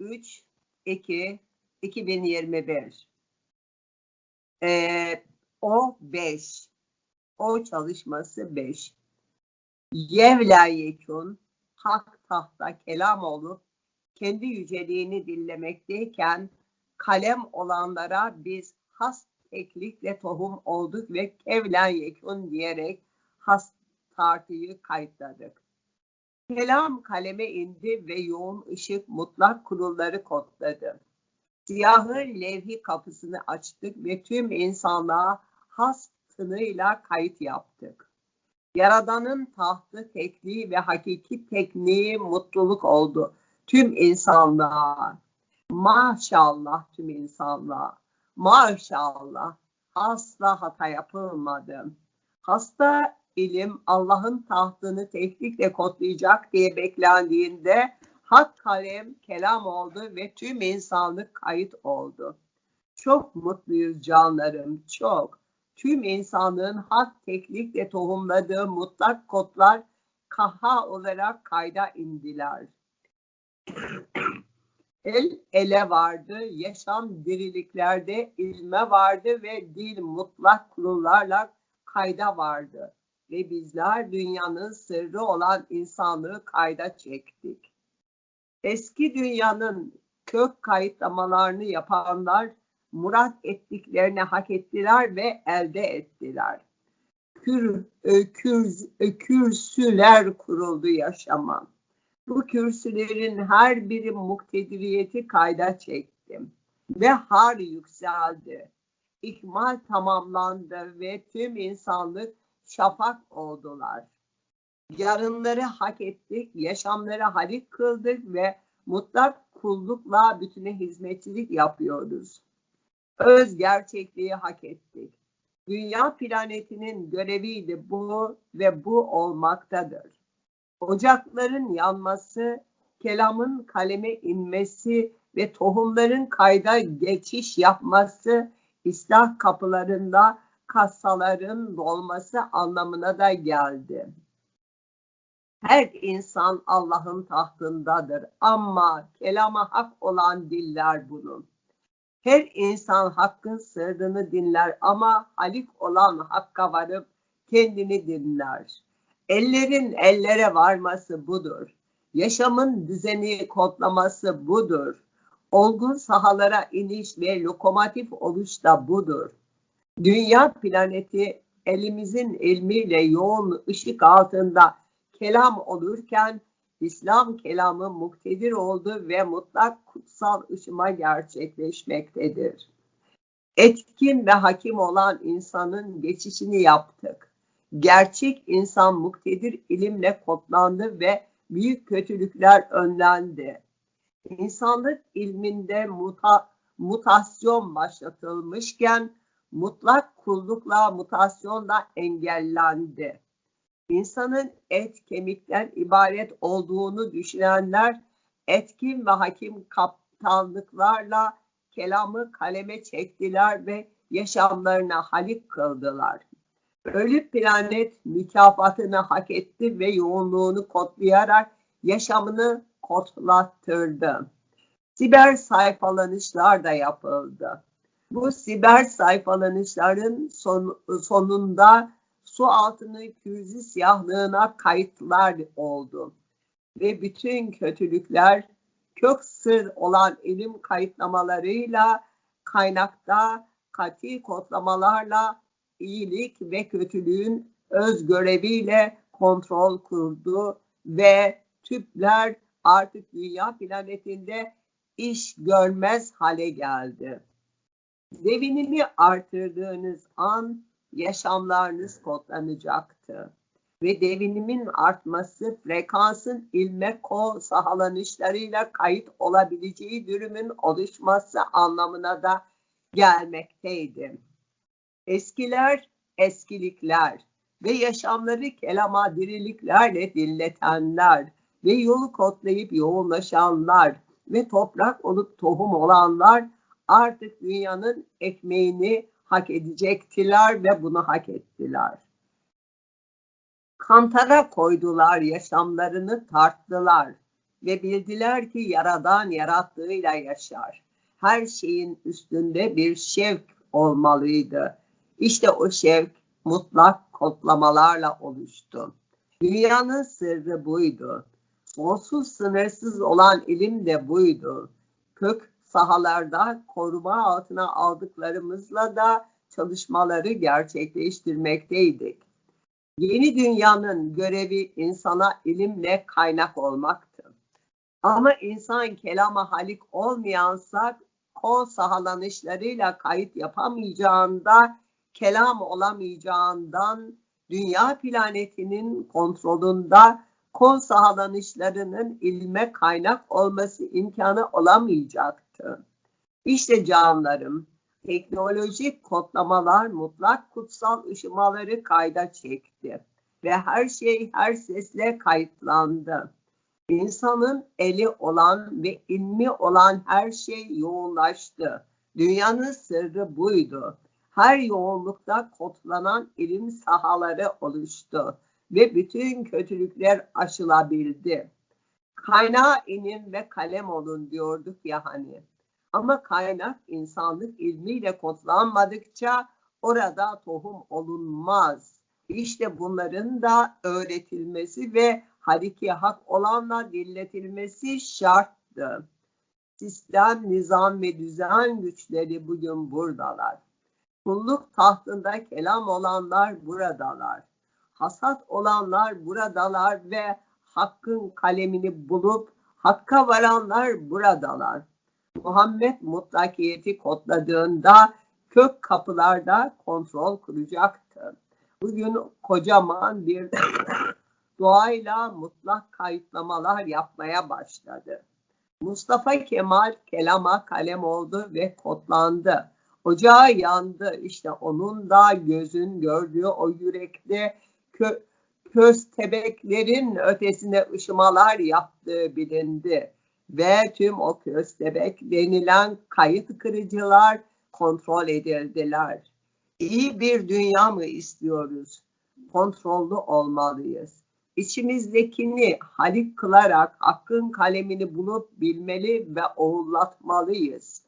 3 2 2021 ee, o 5 o çalışması 5 Yevla yekun hak tahta kelam olup kendi yüceliğini dinlemekteyken kalem olanlara biz has teklikle tohum olduk ve kevlen yekun diyerek has tartıyı kayıtladık. Kelam kaleme indi ve yoğun ışık mutlak kurulları kodladı. Siyahı levhi kapısını açtık ve tüm insanlığa has tınıyla kayıt yaptık. Yaradanın tahtı tekniği ve hakiki tekniği mutluluk oldu. Tüm insanlığa. Maşallah tüm insanlığa. Maşallah. Asla hata yapılmadı. Hasta ilim Allah'ın tahtını teknikle kodlayacak diye beklendiğinde hak kalem kelam oldu ve tüm insanlık kayıt oldu. Çok mutluyuz canlarım, çok. Tüm insanlığın hak teknikle tohumladığı mutlak kodlar kaha olarak kayda indiler. El ele vardı, yaşam diriliklerde ilme vardı ve dil mutlak kurullarla kayda vardı. Ve bizler dünyanın sırrı olan insanlığı kayda çektik. Eski dünyanın kök kayıtlamalarını yapanlar murat ettiklerini hak ettiler ve elde ettiler. Kür, ökür, kürsüler kuruldu yaşama. Bu kürsülerin her biri muktediriyeti kayda çektim ve har yükseldi. İkmal tamamlandı ve tüm insanlık şafak oldular. Yarınları hak ettik, yaşamları halik kıldık ve mutlak kullukla bütüne hizmetçilik yapıyoruz. Öz gerçekliği hak ettik. Dünya planetinin göreviydi bu ve bu olmaktadır. Ocakların yanması, kelamın kaleme inmesi ve tohumların kayda geçiş yapması İslah kapılarında kasaların dolması anlamına da geldi. Her insan Allah'ın tahtındadır ama kelama hak olan diller bunun. Her insan hakkın sırrını dinler ama halik olan hakka varıp kendini dinler. Ellerin ellere varması budur. Yaşamın düzeni kodlaması budur. Olgun sahalara iniş ve lokomotif oluş da budur. Dünya planeti elimizin ilmiyle yoğun ışık altında kelam olurken İslam kelamı muktedir oldu ve mutlak kutsal ışıma gerçekleşmektedir. Etkin ve hakim olan insanın geçişini yaptık. Gerçek insan muktedir ilimle kodlandı ve büyük kötülükler önlendi. İnsanlık ilminde muta, mutasyon başlatılmışken mutlak kullukla mutasyon da engellendi. İnsanın et kemikten ibaret olduğunu düşünenler etkin ve hakim kaptanlıklarla kelamı kaleme çektiler ve yaşamlarına halik kıldılar. Ölü planet mükafatını hak etti ve yoğunluğunu kodlayarak yaşamını kodlattırdı. Siber sayfalanışlar da yapıldı. Bu siber sayfalanışların son, sonunda su altını kürzi siyahlığına kayıtlar oldu. Ve bütün kötülükler kök sır olan ilim kayıtlamalarıyla kaynakta kati kodlamalarla iyilik ve kötülüğün öz göreviyle kontrol kurdu ve tüpler artık dünya planetinde iş görmez hale geldi. Devinimi artırdığınız an yaşamlarınız kodlanacaktı. Ve devinimin artması frekansın ilme ko sahalanışlarıyla kayıt olabileceği dürümün oluşması anlamına da gelmekteydi. Eskiler eskilikler ve yaşamları kelama diriliklerle dinletenler ve yolu kodlayıp yoğunlaşanlar ve toprak olup tohum olanlar artık dünyanın ekmeğini hak edecektiler ve bunu hak ettiler. Kantara koydular yaşamlarını tarttılar. ve bildiler ki Yaradan yarattığıyla yaşar. Her şeyin üstünde bir şevk olmalıydı. İşte o şevk mutlak kodlamalarla oluştu. Dünyanın sırrı buydu. Sonsuz sınırsız olan ilim de buydu. Kök sahalarda koruma altına aldıklarımızla da çalışmaları gerçekleştirmekteydik. Yeni dünyanın görevi insana ilimle kaynak olmaktı. Ama insan kelama halik olmayansa kol sahalanışlarıyla kayıt yapamayacağında, kelam olamayacağından dünya planetinin kontrolünde kol sahalanışlarının ilme kaynak olması imkanı olamayacaktı. İşte canlarım, teknolojik kodlamalar mutlak kutsal ışımaları kayda çekti ve her şey her sesle kayıtlandı. İnsanın eli olan ve ilmi olan her şey yoğunlaştı. Dünyanın sırrı buydu. Her yoğunlukta kodlanan ilim sahaları oluştu ve bütün kötülükler aşılabildi. Kaynağa inin ve kalem olun diyorduk ya hani. Ama kaynak insanlık ilmiyle kodlanmadıkça orada tohum olunmaz. İşte bunların da öğretilmesi ve hariki hak olanla dinletilmesi şarttı. Sistem, nizam ve düzen güçleri bugün buradalar. Kulluk tahtında kelam olanlar buradalar. Hasat olanlar buradalar ve hakkın kalemini bulup hakka varanlar buradalar. Muhammed mutlakiyeti kodladığında kök kapılarda kontrol kuracaktı. Bugün kocaman bir doğayla mutlak kayıtlamalar yapmaya başladı. Mustafa Kemal kelama kalem oldu ve kodlandı. Ocağı yandı. İşte onun da gözün gördüğü o yürekte kö köstebeklerin ötesine ışımalar yaptığı bilindi. Ve tüm o köstebek denilen kayıt kırıcılar kontrol edildiler. İyi bir dünya mı istiyoruz? Kontrollü olmalıyız. İçimizdekini halik kılarak hakkın kalemini bulup bilmeli ve oğullatmalıyız.